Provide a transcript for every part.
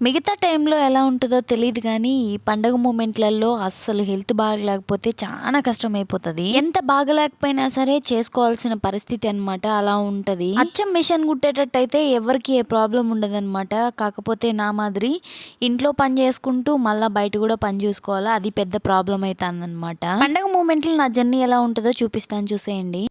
మిగతా టైంలో ఎలా ఉంటుందో తెలియదు కానీ ఈ పండగ మూమెంట్లలో అస్సలు హెల్త్ బాగలేకపోతే చాలా కష్టం అయిపోతుంది ఎంత బాగలేకపోయినా సరే చేసుకోవాల్సిన పరిస్థితి అన్నమాట. అలా ఉంటది. అచ్చం మిషన్ కుట్టేటట్టు అయితే ఎవరికి ఏ ప్రాబ్లం ఉండదన్నమాట. కాకపోతే నా మాదిరి ఇంట్లో పని చేసుకుంటూ మళ్ళీ బయట కూడా పని చూసుకోవాలా? అది పెద్ద ప్రాబ్లం అవుతుంది అనమాట పండగ మూమెంట్లో నా జర్నీ ఎలా ఉంటుందో చూపిస్తాను చూసేయండి.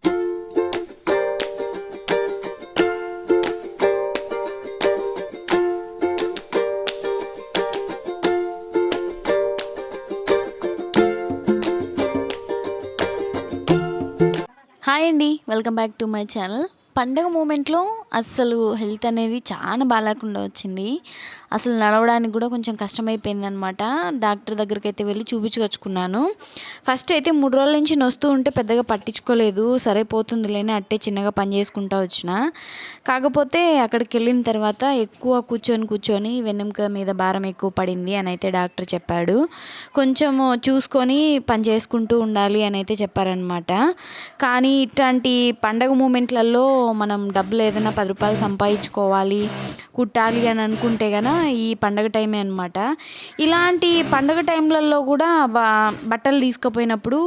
హాయ్ అండి welcome back to my channel. పండగ మూమెంట్లో అస్సలు హెల్త్ అనేది చాలా బాగాలేకుండా వచ్చింది. అసలు నడవడానికి కూడా కొంచెం కష్టమైపోయింది అనమాట డాక్టర్ దగ్గరికి అయితే వెళ్ళి చూపించుకొచ్చుకున్నాను ఫస్ట్ అయితే మూడు రోజుల నుంచి నొస్తూ ఉంటే పెద్దగా పట్టించుకోలేదు. సరే పోతుందిలేని అట్టే చిన్నగా పని చేసుకుంటా వచ్చిన. కాకపోతే అక్కడికి వెళ్ళిన తర్వాత ఎక్కువ కూర్చొని కూర్చొని వెన్నెముక మీద భారం ఎక్కువ పడింది అని అయితే డాక్టర్ చెప్పాడు. కొంచెం చూసుకొని పని చేసుకుంటూ ఉండాలి అని అయితే చెప్పారనమాట. కానీ ఇట్లాంటి పండగ మూమెంట్లలో మనం డబ్బులు ఏదైనా పది రూపాయలు సంపాదించుకోవాలి కుట్టాలి అని అనుకుంటే కనుక ఈ పండగ టైమే అనమాట ఇలాంటి పండగ టైంలలో కూడా బట్టలు తీసుకుపోయినప్పుడు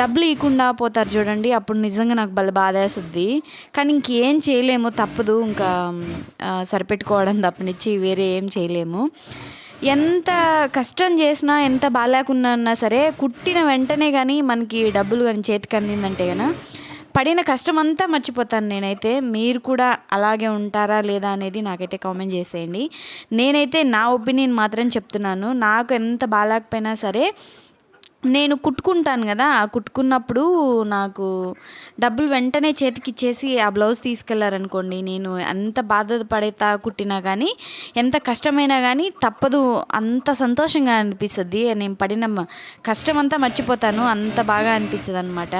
డబ్బులు ఇవ్వకుండా పోతారు చూడండి. అప్పుడు నిజంగా నాకు భలే బాధ వేస్తుంది కానీ ఇంకేం చేయలేము తప్పదు. ఇంకా సరిపెట్టుకోవడం తప్పనిచ్చి వేరే ఏం చేయలేము. ఎంత కష్టం చేసినా ఎంత బాగాలేకున్నా సరే కుట్టిన వెంటనే కానీ మనకి డబ్బులు కానీ చేతికి అందిందంటే కనుక పడిన కష్టం అంతా మర్చిపోతాను నేనైతే. మీరు కూడా అలాగే ఉంటారా లేదా అనేది నాకైతే కామెంట్ చేసేయండి. నేనైతే నా ఒపీనియన్ మాత్రం చెప్తున్నాను. నాకు ఎంత బాగాలేకపోయినా సరే నేను కుట్టుకుంటాను కదా ఆ కుట్టుకున్నప్పుడు నాకు డబ్బులు వెంటనే చేతికి ఇచ్చేసి ఆ బ్లౌజ్ తీసుకెళ్ళారనుకోండి. నేను ఎంత బాధపడేతా కుట్టినా కానీ ఎంత కష్టమైనా కానీ తప్పదు. అంత సంతోషంగా అనిపిస్తుంది. నేను పడిన కష్టం అంతా మర్చిపోతాను. అంత బాగా అనిపించదు అనమాట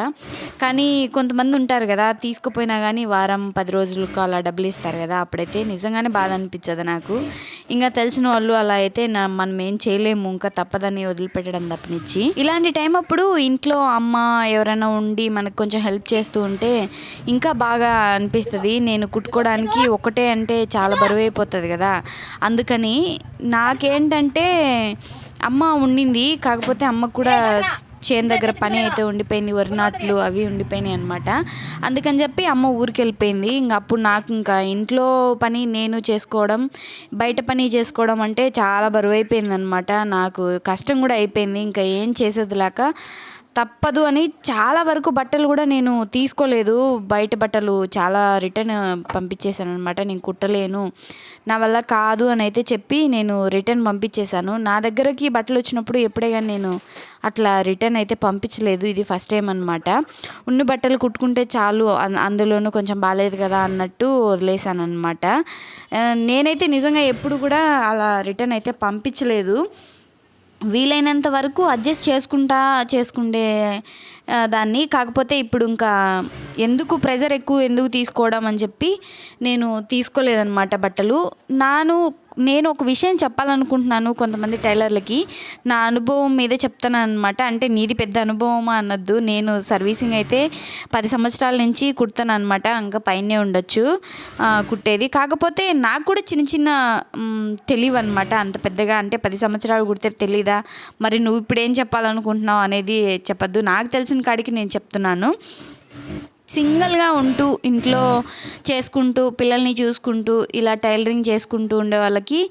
కానీ కొంతమంది ఉంటారు కదా తీసుకుపోయినా కానీ వారం పది రోజులకు అలా డబ్బులు ఇస్తారు కదా అప్పుడైతే నిజంగానే బాధ అనిపించదు నాకు. ఇంకా తెలిసిన వాళ్ళు అలా అయితే నా మనం ఏం చేయలేము. ఇంకా తప్పదని వదిలిపెట్టడం తప్పనిచ్చి ఇలా ఇలాంటి టైం అప్పుడు ఇంట్లో అమ్మ ఎవరైనా ఉండి మనకు కొంచెం హెల్ప్ చేస్తూ ఉంటే ఇంకా బాగా అనిపిస్తుంది. నేను కుట్టుకోవడానికి ఒకటే అంటే చాలా బరువు అయిపోతుంది కదా. అందుకని నాకేంటంటే అమ్మ ఉండింది కాకపోతే అమ్మకు కూడా చేను దగ్గర పని అయితే ఉండిపోయింది వరి నాట్లు అవి ఉండిపోయినాయి అనమాట అందుకని చెప్పి అమ్మ ఊరికి వెళ్ళిపోయింది ఇంక అప్పుడు నాకు ఇంకా ఇంట్లో పని నేను చేసుకోవడం బయట పని చేసుకోవడం అంటే చాలా బరువు అయిపోయింది అనమాట నాకు కష్టం కూడా అయిపోయింది. ఇంకా ఏం చేసేది లేక తప్పదు అని చాలా వరకు బట్టలు కూడా నేను తీసుకోలేదు. బయట బట్టలు చాలా రిటర్న్ పంపించేశాను అనమాట నేను కుట్టలేను. నా వల్ల కాదు అని అయితే చెప్పి నేను రిటర్న్ పంపించేశాను. నా దగ్గరకి బట్టలు వచ్చినప్పుడు ఎప్పుడే కానీ నేను అట్లా రిటర్న్ అయితే పంపించలేదు. ఇది ఫస్ట్ టైం అనమాట ఉన్ని బట్టలు కుట్టుకుంటే చాలు. అందులోనూ కొంచెం బాగాలేదు కదా అన్నట్టు వదిలేశాను అనమాట నేనైతే నిజంగా ఎప్పుడు కూడా అలా రిటర్న్ అయితే పంపించలేదు. వీలైనంత వరకు అడ్జస్ట్ చేసుకుంటా చేసుకుండే దాన్ని. కాకపోతే ఇప్పుడు ఇంకా ఎందుకు ప్రెజర్ ఎక్కువ ఎందుకు తీసుకోవడం అని చెప్పి నేను తీసుకోలేదన్నమాట బట్టలు. నాను నేను ఒక విషయం చెప్పాలనుకుంటున్నాను కొంతమంది టైలర్లకి. నా అనుభవం మీదే చెప్తాను అనమాట అంటే నీది పెద్ద అనుభవమా అన్నద్దు. నేను సర్వీసింగ్ అయితే పది సంవత్సరాల నుంచి కుడతాను అనమాట ఇంకా పైనే ఉండొచ్చు. కుట్టేది. కాకపోతే నాకు కూడా చిన్న చిన్న తెలియవు అనమాట అంత పెద్దగా అంటే పది సంవత్సరాలు కుడితే తెలీదా? మరి నువ్వు ఇప్పుడు ఏం చెప్పాలనుకుంటున్నావు అనేది చెప్పద్దు. నాకు తెలిసిన కాడికి నేను చెప్తున్నాను. సింగిల్గా ఉంటూ ఇంట్లో చేసుకుంటూ పిల్లల్ని చూసుకుంటూ ఇలా టైలరింగ్ చేసుకుంటూ ఉండే వాళ్ళకి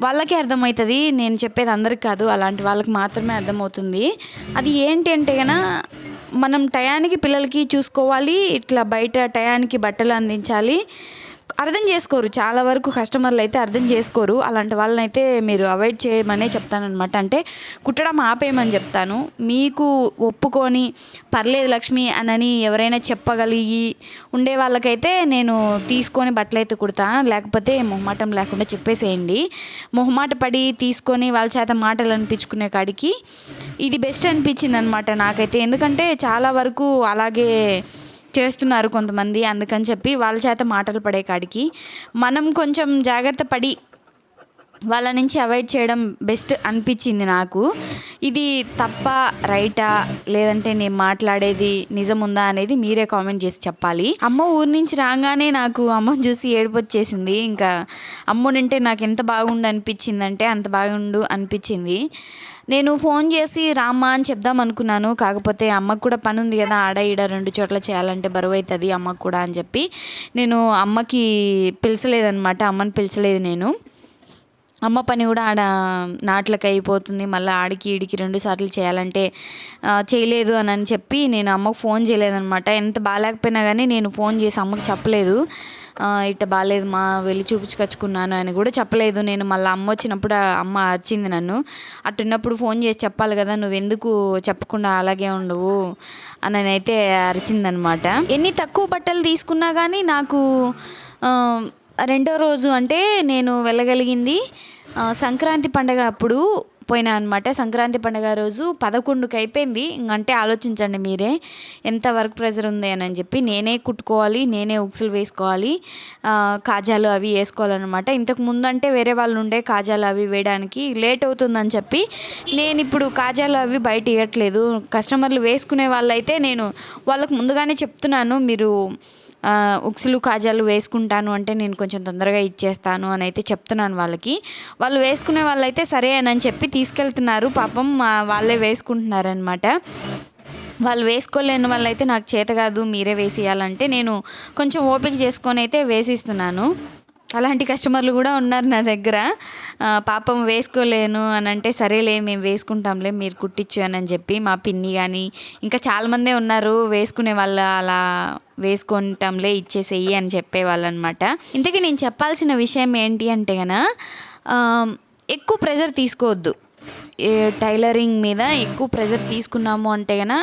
వాళ్ళకే అర్థమవుతుంది. నేను చెప్పేది అందరికి కాదు అలాంటి వాళ్ళకి మాత్రమే అర్థమవుతుంది. అది ఏంటి అంటే కన్నా మనం టయానికి పిల్లలకి చూసుకోవాలి ఇట్లా బయట టయానికి బట్టలు అందించాలి. అర్థం చేసుకోరు. చాలా వరకు కస్టమర్లు అయితే అర్థం చేసుకోరు. అలాంటి వాళ్ళని అయితే మీరు అవాయిడ్ చేయమనే చెప్తానమాట అంటే కుట్టడం ఆపేయమని చెప్తాను. మీకు ఒప్పుకొని పర్లేదు లక్ష్మి అనని ఎవరైనా చెప్పగలిగి ఉండే వాళ్ళకైతే నేను తీసుకొని బట్టలు అయితే కుడతాను లేకపోతే మొహమాటం లేకుండా చెప్పేసేయండి. మొహమాట పడి తీసుకొని వాళ్ళ చేత మాటలు అనిపించుకునే కాడికి ఇది బెస్ట్ అనిపించింది అనమాట నాకైతే. ఎందుకంటే చాలా వరకు అలాగే చేస్తున్నారు కొంతమంది. అందుకని చెప్పి వాళ్ళ చేత మాటలు పడే కాడికి. మనం కొంచెం జాగ్రత్త పడి వాళ్ళ నుంచి అవాయిడ్ చేయడం బెస్ట్ అనిపించింది నాకు. ఇది తప్ప రైటా? లేదంటే నేను మాట్లాడేది నిజం ఉందా అనేది మీరే కామెంట్ చేసి చెప్పాలి. అమ్మ ఊరి నుంచి రాగానే నాకు అమ్మని చూసి ఏడుపు వచ్చేసింది. ఇంకా అమ్మునింటే నాకు ఎంత బాగుండు అనిపించిందంటే అంత బాగుండు అనిపించింది. నేను ఫోన్ చేసి రామ్మా అని చెప్దాం అనుకున్నాను. కాకపోతే అమ్మకు కూడా పని ఉంది కదా ఆడ ఈడ రెండు చోట్ల చేయాలంటే బరువు అవుతుంది అమ్మకు కూడా అని చెప్పి. నేను అమ్మకి పిలిచలేదనమాట అమ్మని పిలిచలేదు నేను. అమ్మ పని కూడా ఆడ నాట్లకి అయిపోతుంది. మళ్ళీ ఆడికి ఈడికి రెండు సార్లు చేయాలంటే చేయలేదు అని అని చెప్పి నేను అమ్మకు ఫోన్ చేయలేదనమాట ఎంత బాగాలేకపోయినా కానీ నేను ఫోన్ చేసి అమ్మకు చెప్పలేదు. ఇట్ట బాగాలేదు మా వెళ్ళి చూపించుకొచ్చుకున్నాను అని కూడా చెప్పలేదు. నేను మళ్ళీ అమ్మ వచ్చినప్పుడు అమ్మ వచ్చింది నన్ను. అట్టున్నప్పుడు ఫోన్ చేసి చెప్పాలి కదా నువ్వు ఎందుకు చెప్పకుండా అలాగే ఉండవు అని అయితే అరిసిందనమాట ఎన్ని తక్కువ బట్టలు తీసుకున్నా కానీ నాకు రెండో రోజు అంటే నేను వెళ్ళగలిగింది సంక్రాంతి పండగ అప్పుడు పోయినా అనమాట సంక్రాంతి పండగ రోజు పదకొండుకి అయిపోయింది. ఇంక అంటే ఆలోచించండి మీరే ఎంత వర్క్ ప్రెషర్ ఉంది అని చెప్పి నేనే కుట్టుకోవాలి నేనే ఉక్సులు వేసుకోవాలి కాజాలు అవి వేసుకోవాలన్నమాట. ఇంతకు ముందు అంటే వేరే వాళ్ళు ఉండే కాజాలు అవి వేయడానికి లేట్ అవుతుందని చెప్పి నేను ఇప్పుడు కాజాలు అవి బయట ఇవ్వట్లేదు కస్టమర్లు వేసుకునే వాళ్ళైతే నేను వాళ్ళకు ముందుగానే చెప్తున్నాను మీరు ఉక్సులు కాజాలు వేసుకుంటాను అంటే నేను కొంచెం తొందరగా ఇచ్చేస్తాను అని అయితే చెప్తున్నాను వాళ్ళకి. వాళ్ళు వేసుకునే వాళ్ళైతే సరే అని చెప్పి తీసుకెళ్తున్నారు. పాపం వాళ్ళే వేసుకుంటున్నారనమాట వాళ్ళు వేసుకోలేని వాళ్ళైతే నాకు చేత కాదు మీరే వేసేయాలంటే నేను కొంచెం ఓపిక చేసుకొని అయితే వేసిస్తున్నాను. అలాంటి కస్టమర్లు కూడా ఉన్నారు నా దగ్గర. పాపం వేసుకోలేను అని అంటే సరేలే మేము వేసుకుంటాంలే మీరు కుట్టించు అని చెప్పి మా పిన్ని కానీ ఇంకా చాలామందే ఉన్నారు వేసుకునే వాళ్ళు అలా వేసుకుంటాంలే ఇచ్చేసేయి అని చెప్పేవాళ్ళు అనమాట ఇంతకీ నేను చెప్పాల్సిన విషయం ఏంటి అంటే కన ఎక్కువ ప్రెజర్ తీసుకోవద్దు. టైలరింగ్ మీద ఎక్కువ ప్రెజర్ తీసుకున్నాము అంటే గన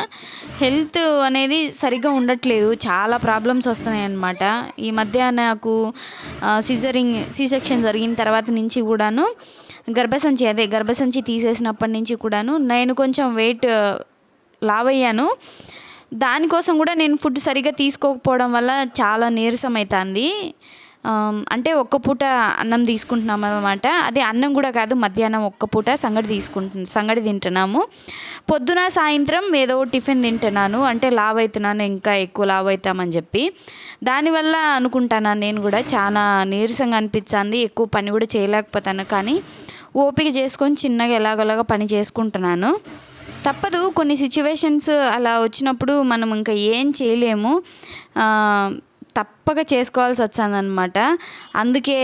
హెల్త్ అనేది సరిగ్గా ఉండట్లేదు. చాలా ప్రాబ్లమ్స్ వస్తున్నాయి అన్నమాట. ఈ మధ్య నాకు సిజరింగ్ సి సెక్షన్ జరిగిన తర్వాత నుంచి కూడాను గర్భసంచి అదే గర్భసంచి తీసేసినప్పటి నుంచి కూడాను నేను కొంచెం వెయిట్ లావ్ అయ్యాను దానికోసం కూడా నేను ఫుడ్ సరిగ్గా తీసుకోకపోవడం వల్ల చాలా నీరసం అవుతుంది అంటే ఒక్క పూట అన్నం తీసుకుంటున్నాం అనమాట అదే అన్నం కూడా కాదు మధ్యాహ్నం ఒక్క పూట సంగటి తీసుకుంటు సంగటి తింటున్నాము. పొద్దున సాయంత్రం ఏదో టిఫిన్ తింటున్నాను. అంటే లావ్ అవుతున్నాను ఇంకా ఎక్కువ లావ్ అవుతామని చెప్పి. దానివల్ల అనుకుంటాను నేను కూడా. చాలా నీరసంగా అనిపించింది ఎక్కువ పని కూడా చేయలేకపోతాను. కానీ ఓపిక చేసుకొని చిన్నగా ఎలాగోలాగా పని చేసుకుంటున్నాను. తప్పదు. కొన్ని సిచ్యువేషన్స్ అలా వచ్చినప్పుడు మనం ఇంకా ఏం చేయలేము. తప్పక చేసుకోవాల్సి వచ్చిందనమాట అందుకే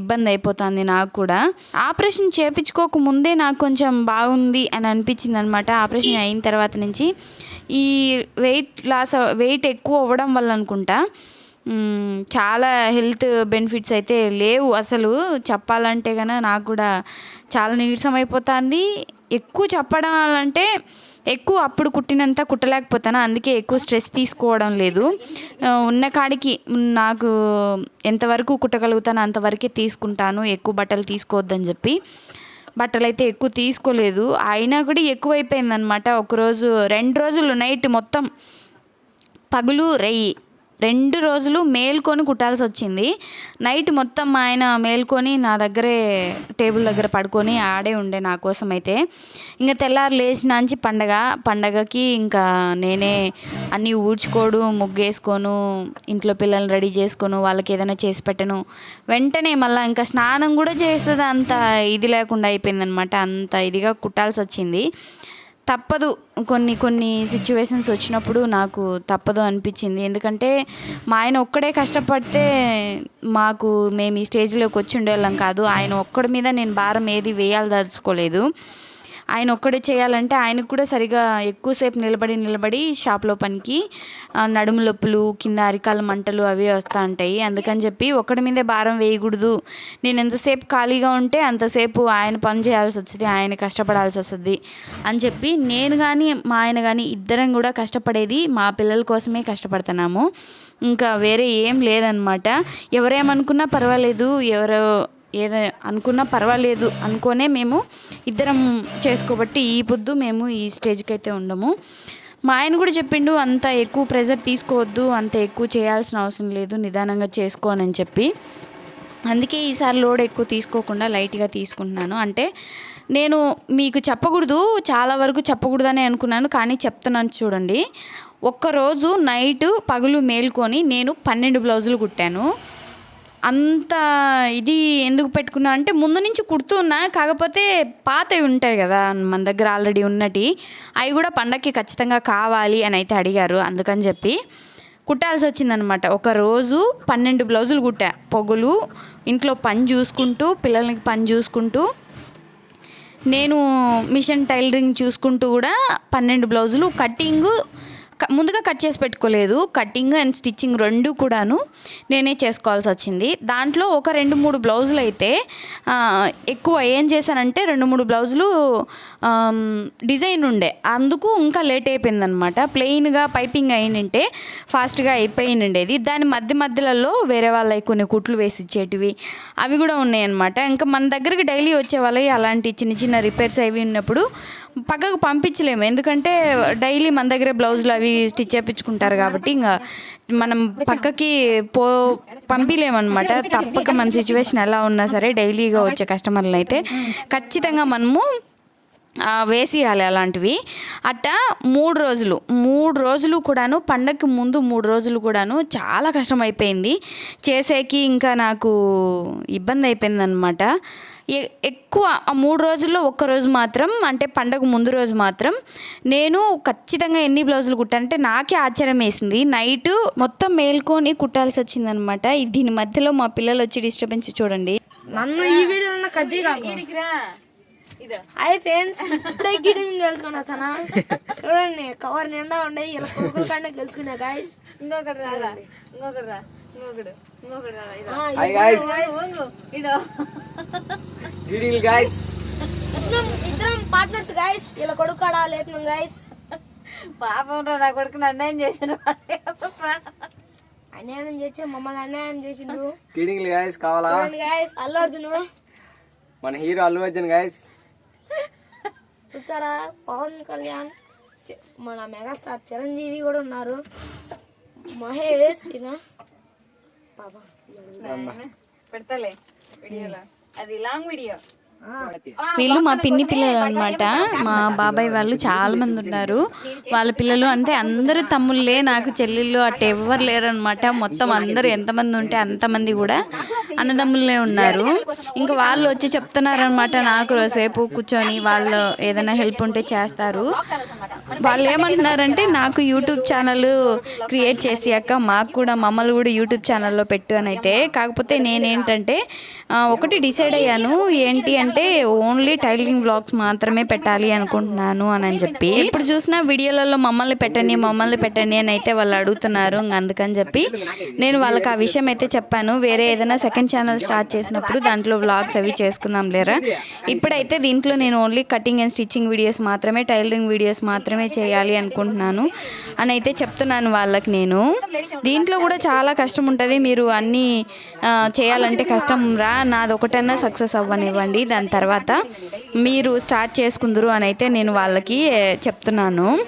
ఇబ్బంది అయిపోతుంది నాకు కూడా. ఆపరేషన్ చేయించుకోక ముందే నాకు కొంచెం బాగుంది అని అనిపించింది అనమాట ఆపరేషన్ అయిన తర్వాత నుంచి. ఈ వెయిట్ లాస్ వెయిట్ ఎక్కువ అవ్వడం వల్ల అనుకుంటా. చాలా హెల్త్ బెనిఫిట్స్ అయితే లేవు. అసలు చెప్పాలంటే కనుక నాకు కూడా చాలా నీరసం అయిపోతుంది. ఎక్కువ చెప్పడం అంటే ఎక్కువ అప్పుడు కుట్టినంత కుట్టలేకపోతాను. అందుకే ఎక్కువ స్ట్రెస్ తీసుకోవడం లేదు. ఉన్న కాడికి నాకు ఎంతవరకు కుట్టగలుగుతానో అంతవరకే తీసుకుంటాను. ఎక్కువ బట్టలు తీసుకోవద్దని చెప్పి. బట్టలు అయితే ఎక్కువ తీసుకోలేదు. అయినా కూడా ఎక్కువైపోయిందనమాట ఒకరోజు రెండు రోజులు నైట్ మొత్తం పగులు రెయ్యి. రెండు రోజులు మేల్కొని కుట్టాల్సి వచ్చింది నైట్ మొత్తం మా ఆయన మేల్కొని నా దగ్గరే టేబుల్ దగ్గర పడుకొని ఆడే ఉండే నా కోసం అయితే ఇంకా తెల్లారు లేచినాంచి పండగ పండగకి ఇంకా నేనే అన్నీ ఊడ్చుకోడు ముగ్గేసుకోను ఇంట్లో పిల్లల్ని రెడీ చేసుకోను వాళ్ళకి ఏదైనా చేసి పెట్టను. వెంటనే మళ్ళీ ఇంకా స్నానం కూడా చేసేది అంత ఇది లేకుండా అయిపోయిందనమాట. అంత ఇదిగా కుట్టాల్సి వచ్చింది తప్పదు. కొన్ని కొన్ని సిచ్యువేషన్స్ వచ్చినప్పుడు నాకు తప్పదు అనిపించింది. ఎందుకంటే మా ఆయన ఒక్కడే కష్టపడితే మాకు మేము ఈ స్టేజ్లోకి వచ్చి ఉండేవాళ్ళం కాదు. ఆయన ఒక్కడి మీద నేను భారం ఏది వేయాలదలుచుకోలేదు ఆయన ఒక్కడే చేయాలంటే ఆయనకు కూడా సరిగా ఎక్కువసేపు నిలబడి నిలబడి షాప్లో పనికి నడుము నొప్పులు కింద అరికాల మంటలు అవి వస్తూ ఉంటాయి. అందుకని చెప్పి ఒక్కడి మీదే భారం వేయకూడదు. నేను ఎంతసేపు ఖాళీగా ఉంటే అంతసేపు ఆయన పని చేయాల్సి వస్తుంది ఆయన కష్టపడాల్సి వస్తుంది అని చెప్పి నేను కానీ మా ఆయన కానీ ఇద్దరం కూడా కష్టపడేది మా పిల్లల కోసమే కష్టపడుతున్నాము. ఇంకా వేరే ఏం లేదనమాట. ఎవరేమనుకున్నా పర్వాలేదు ఎవరో ఏదో అనుకున్నా పర్వాలేదు అనుకోనే మేము ఇద్దరం చేసుకోబట్టి ఈ పొద్దు మేము ఈ స్టేజ్కి అయితే ఉండము. మా ఆయన కూడా చెప్పిండు అంత ఎక్కువ ప్రెజర్ తీసుకోవద్దు అంత ఎక్కువ చేయాల్సిన అవసరం లేదు నిదానంగా చేసుకోనని చెప్పి. అందుకే ఈసారి లోడ్ ఎక్కువ తీసుకోకుండా లైట్గా తీసుకుంటున్నాను. అంటే నేను మీకు చెప్పకూడదు చాలా వరకు చెప్పకూడదని అనుకున్నాను కానీ చెప్తున్నాను చూడండి. ఒక్కరోజు నైట్ పగులు మేల్కొని నేను పన్నెండు బ్లౌజులు కుట్టాను. అంత ఇది ఎందుకు పెట్టుకున్నా అంటే ముందు నుంచి కుడుతున్నా కాకపోతే పాతవి ఉంటాయి కదా మన దగ్గర ఆల్రెడీ ఉన్నటి. అవి కూడా పండగకి ఖచ్చితంగా కావాలి అని అయితే అడిగారు అందుకని చెప్పి కుట్టాల్సి వచ్చిందనమాట. ఒక రోజు పన్నెండు బ్లౌజులు కుట్టా పొగులు ఇంట్లో పని చూసుకుంటూ పిల్లలకి పని చూసుకుంటూ. నేను మిషన్ టైలరింగ్ చూసుకుంటూ కూడా పన్నెండు బ్లౌజులు కట్టింగు ముందుగా కట్ చేసి పెట్టుకోలేదు. కటింగ్ అండ్ స్టిచ్చింగ్ రెండు కూడాను నేనే చేసుకోవాల్సి వచ్చింది. దాంట్లో ఒక రెండు మూడు బ్లౌజులు అయితే ఎక్కువ ఏం చేశానంటే రెండు మూడు బ్లౌజులు డిజైన్ ఉండే. అందుకు ఇంకా లేట్ అయిపోయిందనమాట. ప్లెయిన్గా పైపింగ్ అయినంటే ఫాస్ట్గా అయిపోయినుండేది. దాని మధ్య మధ్యలలో వేరే వాళ్ళవి కొన్ని కుట్లు వేసి ఇచ్చేటివి అవి కూడా ఉన్నాయన్నమాట. ఇంకా మన దగ్గరికి డైలీ వచ్చే వాళ్ళవి అలాంటి చిన్న చిన్న రిపేర్స్ అవి ఉన్నప్పుడు పక్కకు పంపించలేము. ఎందుకంటే డైలీ మన దగ్గర బ్లౌజులు అవి స్టిచ్ చేయించుకుంటారు కాబట్టి ఇంకా మనం పక్కకి పో పంపిలేమన్నమాట. తప్పక మన సిచ్యువేషన్ ఎలా ఉన్నా సరే డైలీగా వచ్చే కస్టమర్లు అయితే ఖచ్చితంగా మనము వేసియాలి అలాంటివి. అట్టా మూడు రోజులు మూడు రోజులు కూడాను పండగకి ముందు మూడు రోజులు కూడాను చాలా కష్టం అయిపోయింది చేసేకి ఇంకా నాకు ఇబ్బంది అయిపోయింది అనమాట ఎక్కువ ఆ మూడు రోజుల్లో ఒక్క రోజు మాత్రం అంటే పండగ ముందు రోజు మాత్రం నేను ఖచ్చితంగా ఎన్ని బ్లౌజులు కుట్టానంటే నాకే ఆశ్చర్యం వేసింది. నైట్ మొత్తం మేల్కొని కుట్టాల్సి వచ్చిందనమాట దీని మధ్యలో మా పిల్లలు వచ్చి డిస్టర్బెన్స్ చూడండి. నన్ను ఈ కజ్జి కాకు హాయ్ ఫ్రెండ్స్ ఇప్పుడే గిడింగ్ తెలుసుకున్నా వచ్చానా చూడండి కవర్ నిండా ఉండే ఇలా కొడుకుల కంటే గెలుచుకున్నా గాయస్ ఇంకొకటి రారా? ఇంకొకటి రా ఇంకొకడు గాయ్స్ ఇద్దరం ఇద్దరం పార్ట్నర్స్ గాయస్ ఇలా కొడుకు కాడ లేపినాం గాయస్ పాపం రా నా కొడుకు అన్యాయం చేసిన అన్యాయం చేసి మమ్మల్ని అన్యాయం చేసిండ్రు. గ్రీటింగ్ గాయ్స్ కావాలా? గాయస్ అల్లు అర్జున్. మన హీరో అల్లు అర్జున్ గాయ్స్ చూసారా? పవన్ కళ్యాణ్ మన మెగాస్టార్ చిరంజీవి కూడా ఉన్నారు. మహేష్ పెడతలే. వీడియోలో. అది లాంగ్ వీడియో. వీళ్ళు మా పిన్ని పిల్లలు అనమాట మా బాబాయ్ వాళ్ళు చాలా మంది ఉన్నారు. వాళ్ళ పిల్లలు అంటే అందరూ తమ్ముళ్ళే నాకు చెల్లెళ్ళు అట్ట ఎవ్వరు లేరనమాట. మొత్తం అందరూ ఎంతమంది ఉంటే అంతమంది కూడా అన్నదమ్ములే ఉన్నారు. ఇంకా వాళ్ళు వచ్చి చెప్తున్నారనమాట నాకు సేపు కూర్చొని వాళ్ళు ఏదైనా హెల్ప్ ఉంటే చేస్తారు. వాళ్ళు ఏమంటున్నారంటే నాకు యూట్యూబ్ ఛానల్ క్రియేట్ చేసి అక్క మాకు కూడా మమ్మల్ని కూడా యూట్యూబ్ ఛానల్లో పెట్టు అని అయితే. కాకపోతే నేనేంటంటే ఒకటి డిసైడ్ అయ్యాను. ఏంటి అంటే ఓన్లీ టైలరింగ్ బ్లాగ్స్ మాత్రమే పెట్టాలి అనుకుంటున్నాను అని అని చెప్పి. ఇప్పుడు చూసిన వీడియోలలో మమ్మల్ని పెట్టండి మమ్మల్ని పెట్టండి అని అయితే వాళ్ళు అడుగుతున్నారు. అందుకని చెప్పి నేను వాళ్ళకి ఆ విషయం అయితే చెప్పాను. వేరే ఏదైనా సెకండ్ ఛానల్ స్టార్ట్ చేసినప్పుడు దాంట్లో వ్లాగ్స్ అవి చేసుకుందాం లేరా? ఇప్పుడైతే దీంట్లో నేను only cutting and stitching videos మాత్రమే టైలరింగ్ వీడియోస్ మాత్రమే చేయాలి అనుకుంటున్నాను. అని అయితే చెప్తున్నాను వాళ్ళకి నేను. దీంట్లో కూడా చాలా కష్టం ఉంటుంది. మీరు అన్నీ చేయాలంటే కష్టం రా. నాది ఒకటన్నా సక్సెస్ అవ్వనివ్వండి. దాని తర్వాత మీరు స్టార్ట్ చేసుకుందరు అని అయితే నేను వాళ్ళకి చెప్తున్నాను.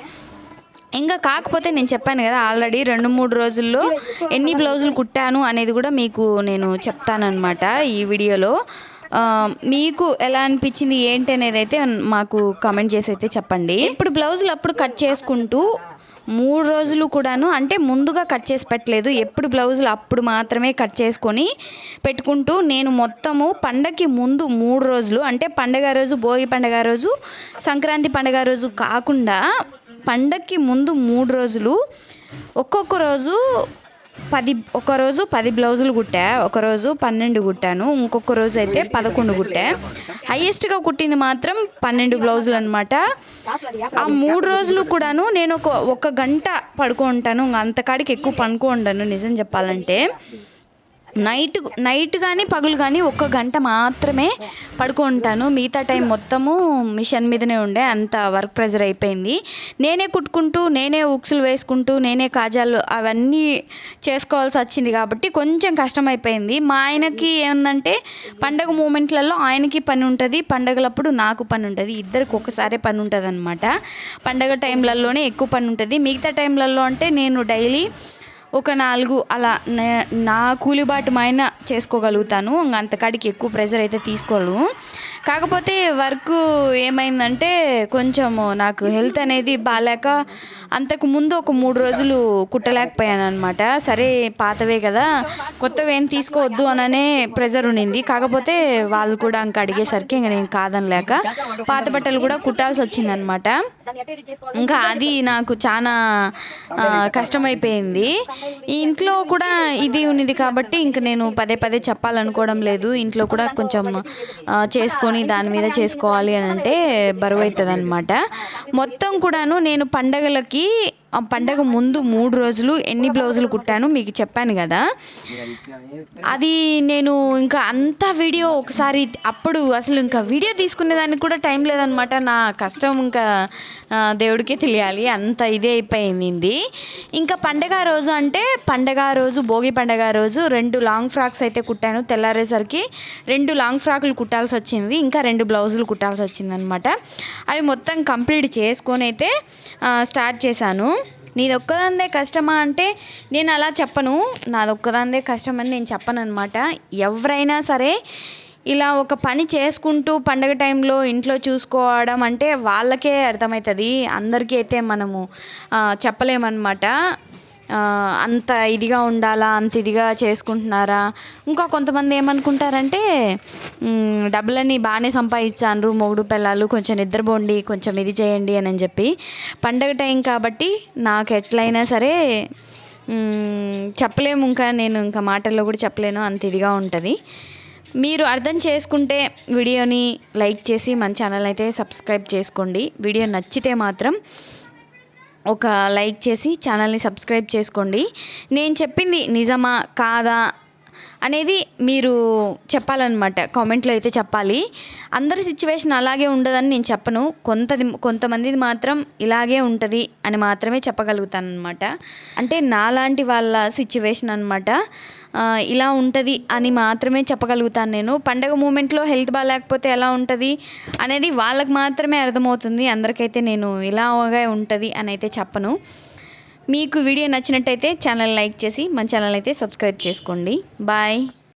ఇంకా కాకపోతే నేను చెప్పాను కదా ఆల్రెడీ రెండు మూడు రోజుల్లో ఎన్ని బ్లౌజులు కుట్టాను అనేది కూడా మీకు నేను చెప్తానన్నమాట ఈ వీడియోలో. మీకు ఎలా అనిపించింది ఏంటి అనేది అయితే మాకు కామెంట్ చేసి అయితే చెప్పండి. ఇప్పుడు బ్లౌజులు అప్పుడు కట్ చేసుకుంటూ మూడు రోజులు కూడాను అంటే ముందుగా కట్ చేసి పెట్టలేదు ఎప్పుడు బ్లౌజులు అప్పుడు మాత్రమే కట్ చేసుకొని పెట్టుకుంటూ నేను మొత్తము పండగకి ముందు మూడు రోజులు అంటే పండగ రోజు భోగి పండగ రోజు సంక్రాంతి పండగ రోజు కాకుండా పండగకి ముందు మూడు రోజులు ఒక్కొక్క రోజు పది ఒకరోజు పది బ్లౌజులు కుట్టా ఒకరోజు పన్నెండు కుట్టాను ఇంకొక రోజు అయితే పదకొండు కుట్టా. హైయెస్ట్గా కుట్టింది మాత్రం పన్నెండు బ్లౌజులు అనమాట ఆ మూడు రోజులు కూడాను నేను ఒక ఒక గంట పడుకుంటాను ఇంకా అంతకాడికి ఎక్కువ పనుకోండాను నిజం చెప్పాలంటే. నైట్ నైట్ కానీ పగులు కానీ ఒక్క గంట మాత్రమే పడుకుంటాను మిగతా టైం మొత్తము మిషన్ మీదనే ఉండే. అంత వర్క్ ప్రెజర్ అయిపోయింది. నేనే కుట్టుకుంటూ నేనే ఉక్సులు వేసుకుంటూ నేనే కాజాలు అవన్నీ చేసుకోవాల్సి వచ్చింది కాబట్టి కొంచెం కష్టం అయిపోయింది మా ఆయనకి ఏంటంటే పండగ మూమెంట్లలో ఆయనకి పని ఉంటుంది. పండగలప్పుడు నాకు పని ఉంటుంది. ఇద్దరికి ఒకసారే పని ఉంటుంది అనమాట పండగ టైంలలోనే ఎక్కువ పని ఉంటుంది. మిగతా టైంలలో అంటే నేను డైలీ ఒక నాలుగు అలా నా కూలిబాటు మైన చేసుకోగలుగుతాను. ఇంకా అంతకాడికి ఎక్కువ ప్రెషర్ అయితే తీసుకోను. కాకపోతే వర్క్ ఏమైందంటే కొంచెం నాకు హెల్త్ అనేది బాగాలేక అంతకు ముందు ఒక మూడు రోజులు కుట్టలేకపోయాను అనమాట సరే పాతవే కదా కొత్తవి ఏం తీసుకోవద్దు అననే ప్రెజర్ ఉండింది. కాకపోతే వాళ్ళు కూడా ఇంకా అడిగేసరికి ఇంక నేను కాదనలేక పాత బట్టలు కూడా కుట్టాల్సి వచ్చిందనమాట ఇంకా అది నాకు చాలా కష్టమైపోయింది. ఇంట్లో కూడా ఇది ఉన్నది కాబట్టి ఇంక నేను పదే పదే చెప్పాలనుకోవడం లేదు. ఇంట్లో కూడా కొంచెం చేసుకొని దాని మీద చేసుకోవాలి అని అంటే బరువు అవుతుంది అనమాట మొత్తం కూడాను నేను పండగలకి పండగ ముందు మూడు రోజులు ఎన్ని బ్లౌజులు కుట్టాను మీకు చెప్పాను కదా. అది నేను ఇంకా అంత వీడియో ఒకసారి అప్పుడు అసలు ఇంకా వీడియో తీసుకునేదానికి కూడా టైం లేదనమాట. నా కష్టం ఇంకా దేవుడికే తెలియాలి. అంత ఇదే అయిపోయింది. ఇంకా పండగ రోజు అంటే పండగ రోజు భోగి పండగ రోజు రెండు లాంగ్ ఫ్రాక్స్ అయితే కుట్టాను. తెల్లారేసరికి రెండు లాంగ్ ఫ్రాకులు కుట్టాల్సి వచ్చింది. ఇంకా రెండు బ్లౌజులు కుట్టాల్సి వచ్చింది అనమాట అవి మొత్తం కంప్లీట్ చేసుకొని అయితే స్టార్ట్ చేశాను. నీది ఒక్కదాందే కష్టమా అంటే నేను అలా చెప్పను. నాది ఒక్కదాందే కష్టం అని నేను చెప్పను అనమాట ఎవరైనా సరే ఇలా ఒక పని చేసుకుంటూ పండగ టైంలో ఇంట్లో చూసుకోవడం అంటే వాళ్ళకే అర్థమవుతుంది. అందరికీ అయితే మనము చెప్పలేమన్నమాట అంత ఇదిగా ఉండాలా అంత ఇదిగా చేసుకుంటున్నారా? ఇంకా కొంతమంది ఏమనుకుంటారంటే డబ్బులని బాగానే సంపాదించాను మొగుడు పిల్లలు కొంచెం నిద్రపోండి కొంచెం ఇది చేయండి అని చెప్పి. పండగ టైం కాబట్టి నాకు ఎట్లయినా సరే చెప్పలేము ఇంకా నేను ఇంకా మాటల్లో కూడా చెప్పలేను అంత ఇదిగా ఉంటుంది. మీరు అర్థం చేసుకుంటే వీడియోని లైక్ చేసి మన ఛానల్ అయితే సబ్స్క్రైబ్ చేసుకోండి. వీడియో నచ్చితే మాత్రం ఒక లైక్ చేసి ఛానల్ని సబ్స్క్రైబ్ చేసుకోండి. నేను చెప్పింది నిజమా కాదా అనేది మీరు చెప్పాలన్నమాట. కామెంట్లో అయితే చెప్పాలి. అందరి సిచ్యువేషన్ అలాగే ఉండదని నేను చెప్పను. కొంతది కొంతమందిది మాత్రం ఇలాగే ఉంటుంది అని మాత్రమే చెప్పగలుగుతాను అనమాట అంటే నాలాంటి వాళ్ళ సిచ్యువేషన్ అనమాట ఇలా ఉంటుంది అని మాత్రమే చెప్పగలుగుతాను నేను. పండగ మూమెంట్లో హెల్త్ బాగాలేకపోతే ఎలా ఉంటుంది అనేది వాళ్ళకి మాత్రమే అర్థమవుతుంది. అందరికైతే నేను ఇలాగా ఉంటుంది అని అయితే చెప్పను. మీకు వీడియో నచ్చినట్టయితే ఛానల్ లైక్ చేసి మన ఛానల్ అయితే సబ్స్క్రైబ్ చేసుకోండి. బాయ్.